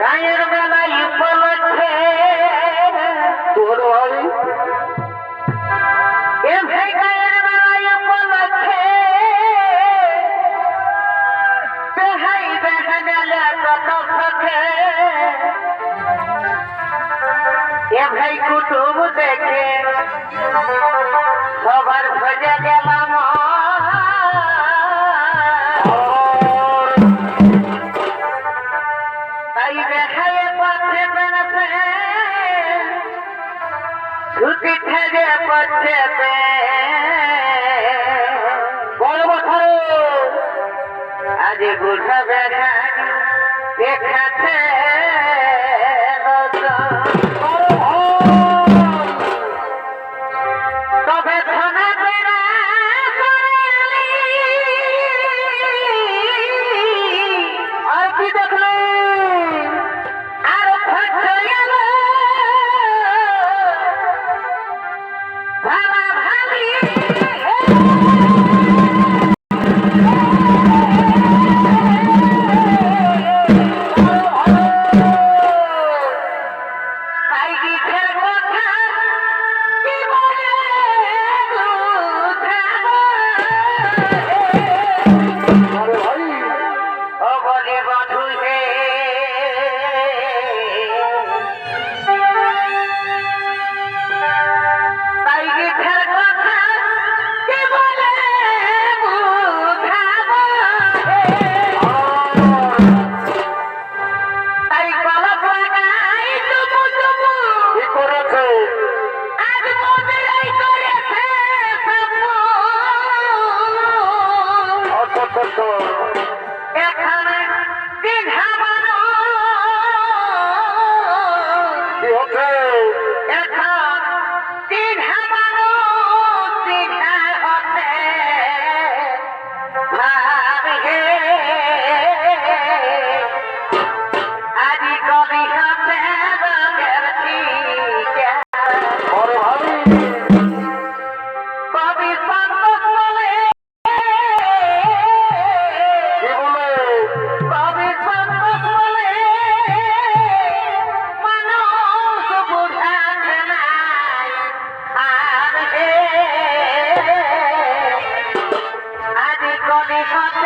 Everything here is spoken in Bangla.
গায়ের বেলায় উপলক্ষে তোর এ ভাই গায়ের বেলায় উপলক্ষে দেখায় পথে বেড়াতে ছুটি থেকে পথে বড় বছর আজ বুঝা দেখা দেখাতে কি বলে? Come, come, come.